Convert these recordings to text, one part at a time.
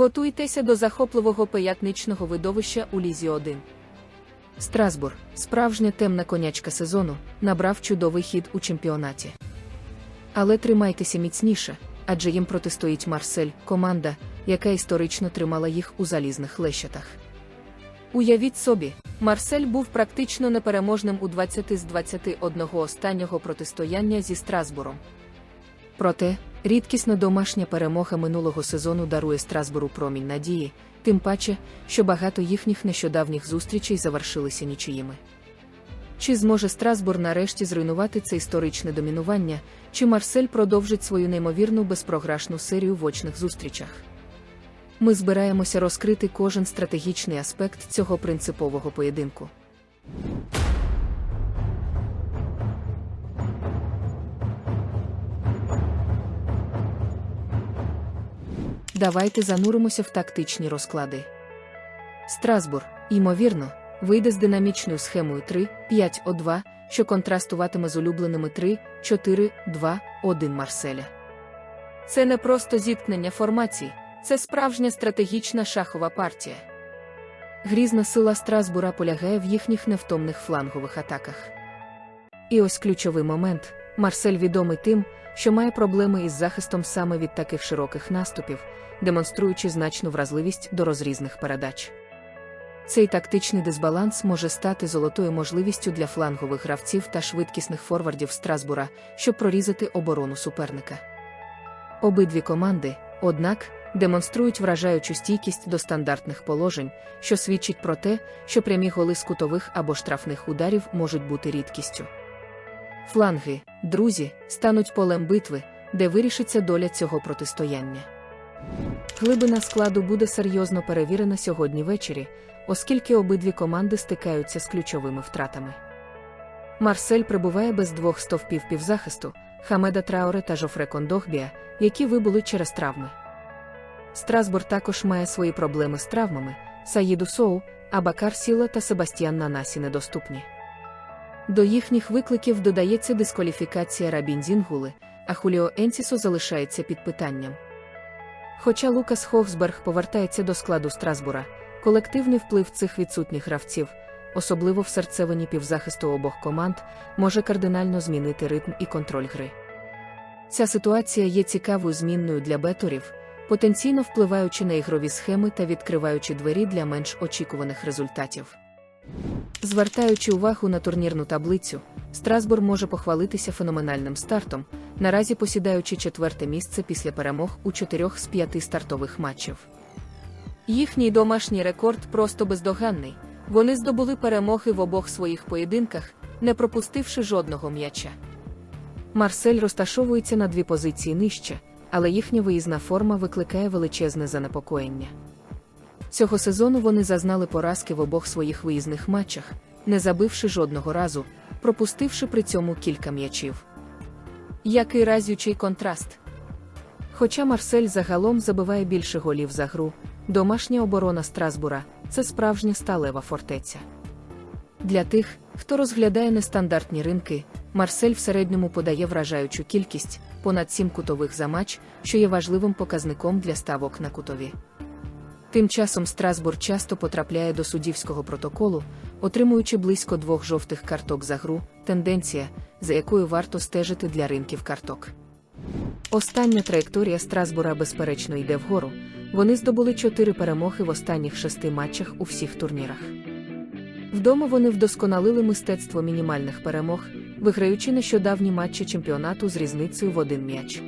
Готуйтеся до захопливого пиятничного видовища у Лізі 1. Страсбур, справжня темна конячка сезону, набрав чудовий хід у чемпіонаті. Але тримайтеся міцніше, адже їм протистоїть Марсель, команда, яка історично тримала їх у залізних лещатах. Уявіть собі, Марсель був практично непереможним у 20 з 21 останнього протистояння зі Страсбуром. Проте, рідкісна домашня перемога минулого сезону дарує Страсбуру промінь надії, тим паче, що багато їхніх нещодавніх зустрічей завершилися нічиїми. Чи зможе Страсбур нарешті зруйнувати це історичне домінування, чи Марсель продовжить свою неймовірну безпрограшну серію в очних зустрічах? Ми збираємося розкрити кожен стратегічний аспект цього принципового поєдинку. Давайте зануримося в тактичні розклади. Страсбур, ймовірно, вийде з динамічною схемою 3-5-O2, що контрастуватиме з улюбленими 3-4-2-1 Марселя. Це не просто зіткнення формацій, це справжня стратегічна шахова партія. Грізна сила Страсбура полягає в їхніх невтомних флангових атаках. І ось ключовий момент: Марсель відомий тим, що має проблеми із захистом саме від таких широких наступів, демонструючи значну вразливість до розрізних передач. Цей тактичний дисбаланс може стати золотою можливістю для флангових гравців та швидкісних форвардів Страсбура, щоб прорізати оборону суперника. Обидві команди, однак, демонструють вражаючу стійкість до стандартних положень, що свідчить про те, що прямі голи з кутових або штрафних ударів можуть бути рідкістю. Фланги, друзі, стануть полем битви, де вирішиться доля цього протистояння. Глибина складу буде серйозно перевірена сьогодні ввечері, оскільки обидві команди стикаються з ключовими втратами. Марсель прибуває без двох стовпів півзахисту Хамеда Трауре та Жофре Кондохбія, які вибули через травми. Страсбур також має свої проблеми з травмами, Саїду Соу, Абакар Сіла та Себастьян Нанасі недоступні. До їхніх викликів додається дискваліфікація Рабін Зінгули, а Хуліо Енсісо залишається під питанням. Хоча Лукас Хохсберг повертається до складу Страсбура, колективний вплив цих відсутніх гравців, особливо в серцевині півзахисту обох команд, може кардинально змінити ритм і контроль гри. Ця ситуація є цікавою змінною для беторів, потенційно впливаючи на ігрові схеми та відкриваючи двері для менш очікуваних результатів. Звертаючи увагу на турнірну таблицю, Страсбур може похвалитися феноменальним стартом, наразі посідаючи четверте місце після перемог у чотирьох з п'яти стартових матчів. Їхній домашній рекорд просто бездоганний. Вони здобули перемоги в обох своїх поєдинках, не пропустивши жодного м'яча. Марсель розташовується на дві позиції нижче, але їхня виїзна форма викликає величезне занепокоєння. Цього сезону вони зазнали поразки в обох своїх виїзних матчах, не забивши жодного разу, пропустивши при цьому кілька м'ячів. Який разючий контраст. Хоча Марсель загалом забиває більше голів за гру, домашня оборона Страсбура це справжня сталева фортеця. Для тих, хто розглядає нестандартні ринки, Марсель в середньому подає вражаючу кількість понад 7 кутових за матч, що є важливим показником для ставок на кутові. Тим часом Страсбур часто потрапляє до суддівського протоколу, отримуючи близько двох жовтих карток за гру, тенденція, за якою варто стежити для ринків карток. Остання траєкторія Страсбура безперечно йде вгору. Вони здобули чотири перемоги в останніх шести матчах у всіх турнірах. Вдома вони вдосконалили мистецтво мінімальних перемог, виграючи нещодавні матчі чемпіонату з різницею в один м'яч.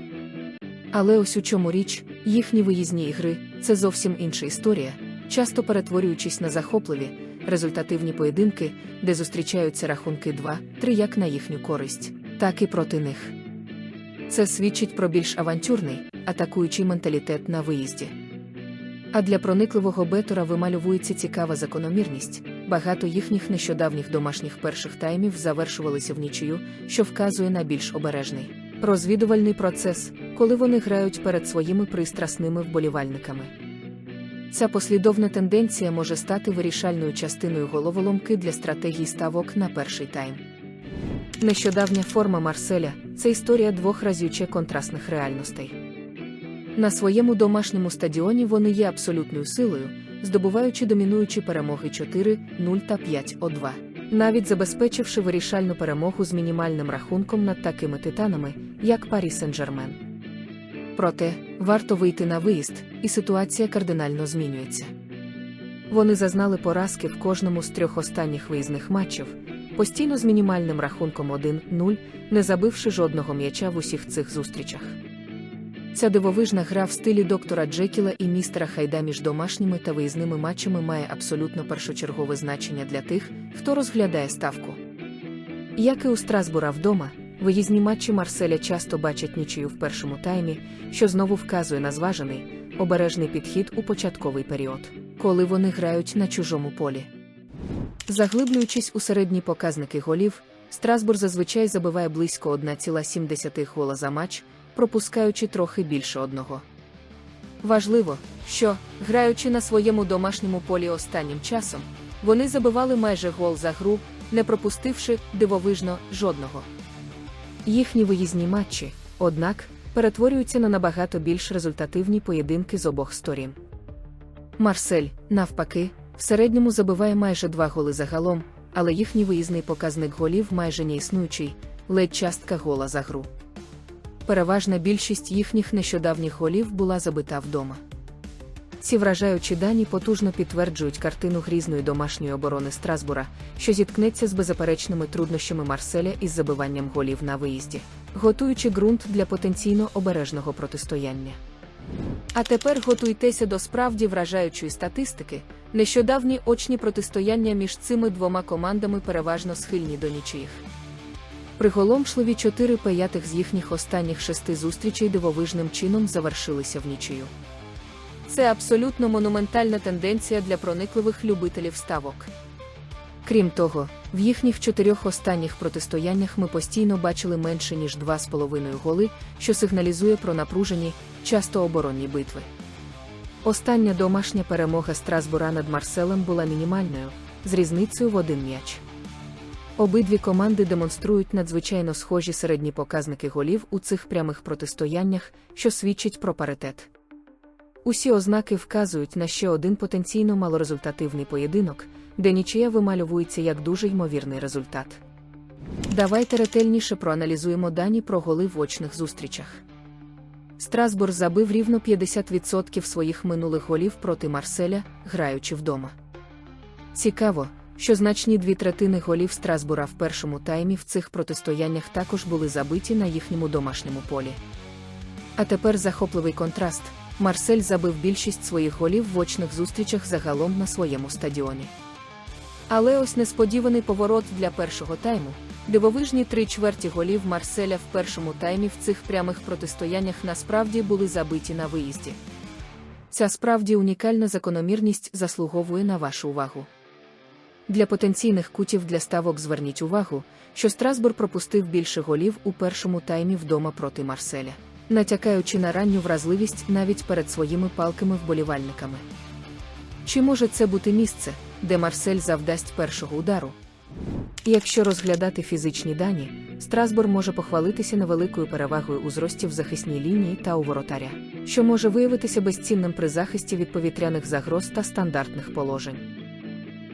Але ось у чому річ, їхні виїзні ігри це зовсім інша історія, часто перетворюючись на захопливі, результативні поєдинки, де зустрічаються рахунки 2-3 як на їхню користь, так і проти них. Це свідчить про більш авантюрний, атакуючий менталітет на виїзді. А для проникливого бетора вимальовується цікава закономірність. Багато їхніх нещодавніх домашніх перших таймів завершувалися в нічию, що вказує на більш обережний розвідувальний процес, коли вони грають перед своїми пристрасними вболівальниками. Ця послідовна тенденція може стати вирішальною частиною головоломки для стратегії ставок на перший тайм. Нещодавня форма Марселя це історія двох разюче контрастних реальностей. На своєму домашньому стадіоні вони є абсолютною силою, здобуваючи домінуючі перемоги 4-0 та 5-2, навіть забезпечивши вирішальну перемогу з мінімальним рахунком над такими титанами, як Парі Сен-Жермен. Проте, варто вийти на виїзд, і ситуація кардинально змінюється. Вони зазнали поразки в кожному з трьох останніх виїзних матчів, постійно з мінімальним рахунком 1-0, не забивши жодного м'яча в усіх цих зустрічах. Ця дивовижна гра в стилі доктора Джекіла і містера Хайда між домашніми та виїзними матчами має абсолютно першочергове значення для тих, хто розглядає ставку. Як і у Страсбура вдома, виїзні матчі Марселя часто бачать нічию в першому таймі, що знову вказує на зважений, обережний підхід у початковий період, коли вони грають на чужому полі. Заглиблюючись у середні показники голів, Страсбур зазвичай забиває близько 1,7 гола за матч, пропускаючи трохи більше одного. Важливо, що, граючи на своєму домашньому полі останнім часом, вони забивали майже гол за гру, не пропустивши дивовижно жодного. Їхні виїзні матчі, однак, перетворюються на набагато більш результативні поєдинки з обох сторін. Марсель, навпаки, в середньому забиває майже два голи загалом, але їхній виїзний показник голів майже не існуючий, ледь частка гола за гру. Переважна більшість їхніх нещодавніх голів була забита вдома. Ці вражаючі дані потужно підтверджують картину грізної домашньої оборони Страсбура, що зіткнеться з беззаперечними труднощами Марселя із забиванням голів на виїзді, готуючи ґрунт для потенційно обережного протистояння. А тепер готуйтеся до справді вражаючої статистики. Нещодавні очні протистояння між цими двома командами переважно схильні до нічиїх. Приголомшливі 4 п'ятих з їхніх останніх шести зустрічей дивовижним чином завершилися в нічию. Це абсолютно монументальна тенденція для проникливих любителів ставок. Крім того, в їхніх чотирьох останніх протистояннях ми постійно бачили менше ніж 2,5 голи, що сигналізує про напружені, часто оборонні битви. Остання домашня перемога Страсбура над Марселем була мінімальною, з різницею в один м'яч. Обидві команди демонструють надзвичайно схожі середні показники голів у цих прямих протистояннях, що свідчить про паритет. Усі ознаки вказують на ще один потенційно малорезультативний поєдинок, де нічия вимальовується як дуже ймовірний результат. Давайте ретельніше проаналізуємо дані про голи в очних зустрічах. Страсбур забив рівно 50% своїх минулих голів проти Марселя, граючи вдома. Цікаво, що значні дві третини голів Страсбура в першому таймі в цих протистояннях також були забиті на їхньому домашньому полі. А тепер захопливий контраст. Марсель забив більшість своїх голів в очних зустрічах загалом на своєму стадіоні. Але ось несподіваний поворот для першого тайму. Дивовижні три чверті голів Марселя в першому таймі в цих прямих протистояннях насправді були забиті на виїзді. Ця справді унікальна закономірність заслуговує на вашу увагу. Для потенційних кутів для ставок зверніть увагу, що Страсбур пропустив більше голів у першому таймі вдома проти Марселя, натякаючи на ранню вразливість навіть перед своїми палкими вболівальниками. Чи може це бути місце, де Марсель завдасть першого удару? Якщо розглядати фізичні дані, Страсбур може похвалитися невеликою перевагою у зрості в захисній лінії та у воротаря, що може виявитися безцінним при захисті від повітряних загроз та стандартних положень.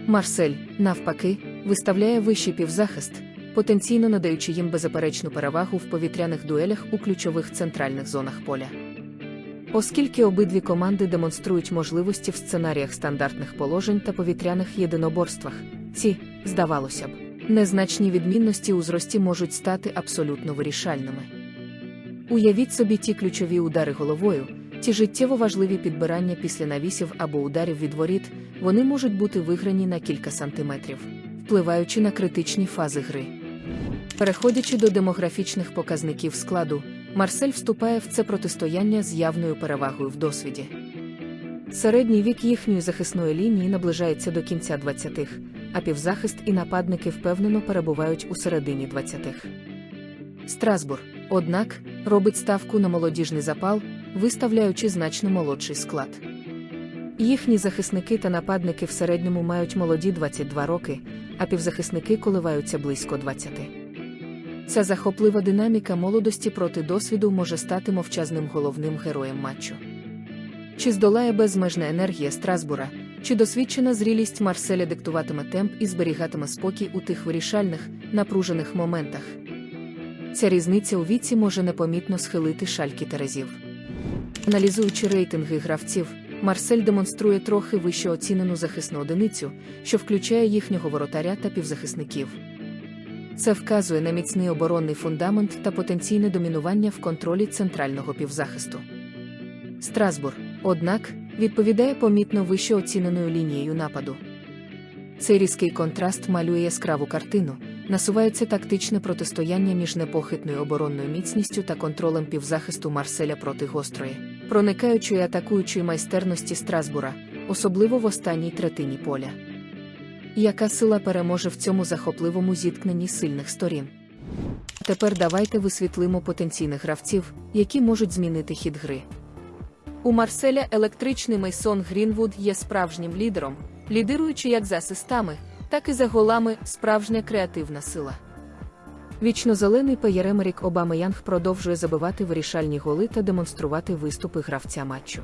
Марсель, навпаки, виставляє вищий півзахист, потенційно надаючи їм беззаперечну перевагу в повітряних дуелях у ключових центральних зонах поля. Оскільки обидві команди демонструють можливості в сценаріях стандартних положень та повітряних єдиноборствах, ці, здавалося б, незначні відмінності у зрості можуть стати абсолютно вирішальними. Уявіть собі ті ключові удари головою, ті життєво важливі підбирання після навісів або ударів від воріт, вони можуть бути виграні на кілька сантиметрів, впливаючи на критичні фази гри. Переходячи до демографічних показників складу, Марсель вступає в це протистояння з явною перевагою в досвіді. Середній вік їхньої захисної лінії наближається до кінця 20-х, а півзахист і нападники впевнено перебувають у середині 20-х. Страсбур, однак, робить ставку на молодіжний запал, виставляючи значно молодший склад. Їхні захисники та нападники в середньому мають молоді 22 роки, а півзахисники коливаються близько 20. Ця захоплива динаміка молодості проти досвіду може стати мовчазним головним героєм матчу. Чи здолає безмежна енергія Страсбура, чи досвідчена зрілість Марселя диктуватиме темп і зберігатиме спокій у тих вирішальних, напружених моментах. Ця різниця у віці може непомітно схилити шальки терезів. Аналізуючи рейтинги гравців, Марсель демонструє трохи вище оцінену захисну одиницю, що включає їхнього воротаря та півзахисників. Це вказує на міцний оборонний фундамент та потенційне домінування в контролі центрального півзахисту. Страсбур, однак, відповідає помітно вище оціненою лінією нападу. Цей різкий контраст малює яскраву картину, насувається тактичне протистояння між непохитною оборонною міцністю та контролем півзахисту Марселя проти гострої, проникаючої атакуючої майстерності Страсбура, особливо в останній третині поля. Яка сила переможе в цьому захопливому зіткненні сильних сторін? Тепер давайте висвітлимо потенційних гравців, які можуть змінити хід гри. У Марселя електричний Мейсон Грінвуд є справжнім лідером, лідируючи як за асистами, так і за голами справжня креативна сила. Вічно-зелений Пеєремерік Обамеянг продовжує забивати вирішальні голи та демонструвати виступи гравця матчу.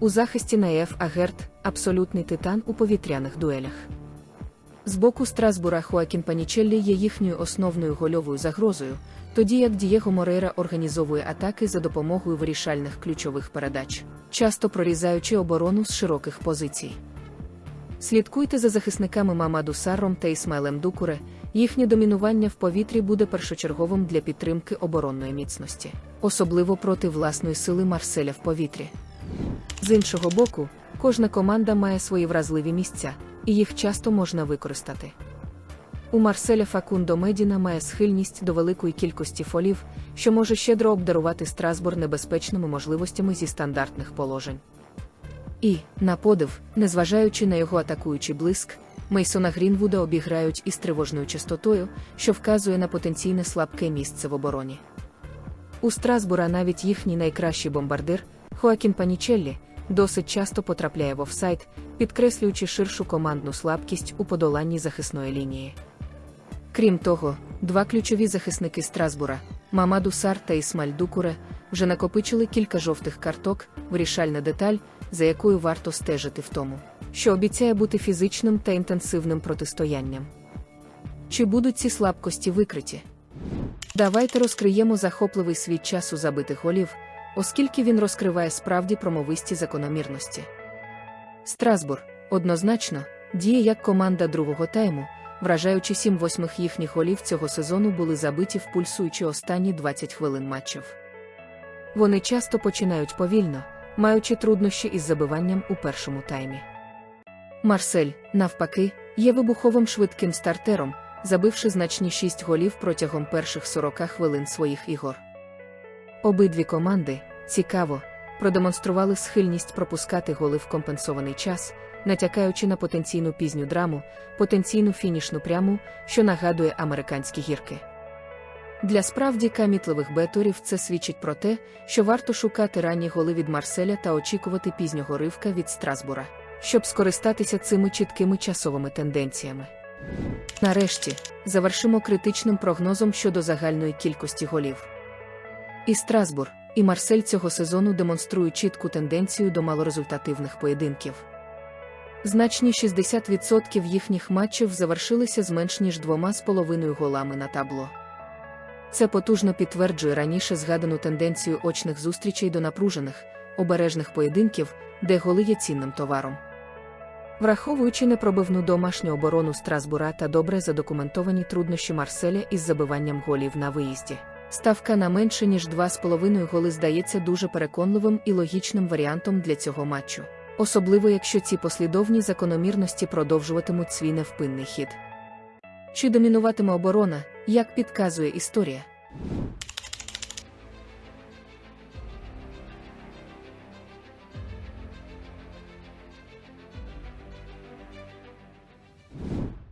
У захисті Наєф Агерт абсолютний титан у повітряних дуелях. З боку Страсбура Хоакін Панічеллі є їхньою основною гольовою загрозою, тоді як Дієго Морейра організовує атаки за допомогою вирішальних ключових передач, часто прорізаючи оборону з широких позицій. Слідкуйте за захисниками Мамаду Сарром та Ісмайлем Дукуре, їхнє домінування в повітрі буде першочерговим для підтримки оборонної міцності, особливо проти власної сили Марселя в повітрі. З іншого боку, кожна команда має свої вразливі місця, і їх часто можна використати. У Марселя Факундо Медіна має схильність до великої кількості фолів, що може щедро обдарувати Страсбур небезпечними можливостями зі стандартних положень. І, на подив, незважаючи на його атакуючий блиск, Мейсона Грінвуда обіграють із тривожною частотою, що вказує на потенційне слабке місце в обороні. У Страсбура навіть їхній найкращий бомбардир, Хоакін Панічеллі, досить часто потрапляє в офсайд, підкреслюючи ширшу командну слабкість у подоланні захисної лінії. Крім того, два ключові захисники Страсбура, Мамаду Сар та Ісмаль Дукуре, вже накопичили кілька жовтих карток, вирішальна деталь, за якою варто стежити в тому, що обіцяє бути фізичним та інтенсивним протистоянням. Чи будуть ці слабкості викриті? Давайте розкриємо захопливий світ часу забитих голів, оскільки він розкриває справді промовисті закономірності. Страсбур, однозначно, діє як команда другого тайму, вражаючи 7 восьмих їхніх голів цього сезону були забиті в пульсуючі останні 20 хвилин матчів. Вони часто починають повільно, маючи труднощі із забиванням у першому таймі. Марсель, навпаки, є вибуховим швидким стартером, забивши значні 6 голів протягом перших 40 хвилин своїх ігор. Обидві команди, цікаво, продемонстрували схильність пропускати голи в компенсований час, натякаючи на потенційну пізню драму, потенційну фінішну пряму, що нагадує американські гірки. Для справді камітливих беторів це свідчить про те, що варто шукати ранні голи від Марселя та очікувати пізнього ривка від Страсбура, щоб скористатися цими чіткими часовими тенденціями. Нарешті, завершимо критичним прогнозом щодо загальної кількості голів. І Страсбур, і Марсель цього сезону демонструють чітку тенденцію до малорезультативних поєдинків. Значні 60% їхніх матчів завершилися з менш ніж двома з половиною голами на табло. Це потужно підтверджує раніше згадану тенденцію очних зустрічей до напружених, обережних поєдинків, де голи є цінним товаром. Враховуючи непробивну домашню оборону Страсбура та добре задокументовані труднощі Марселя із забиванням голів на виїзді. Ставка на менше ніж 2,5 голи здається дуже переконливим і логічним варіантом для цього матчу, особливо якщо ці послідовні закономірності продовжуватимуть свій невпинний хід. Чи домінуватиме оборона, як підказує історія?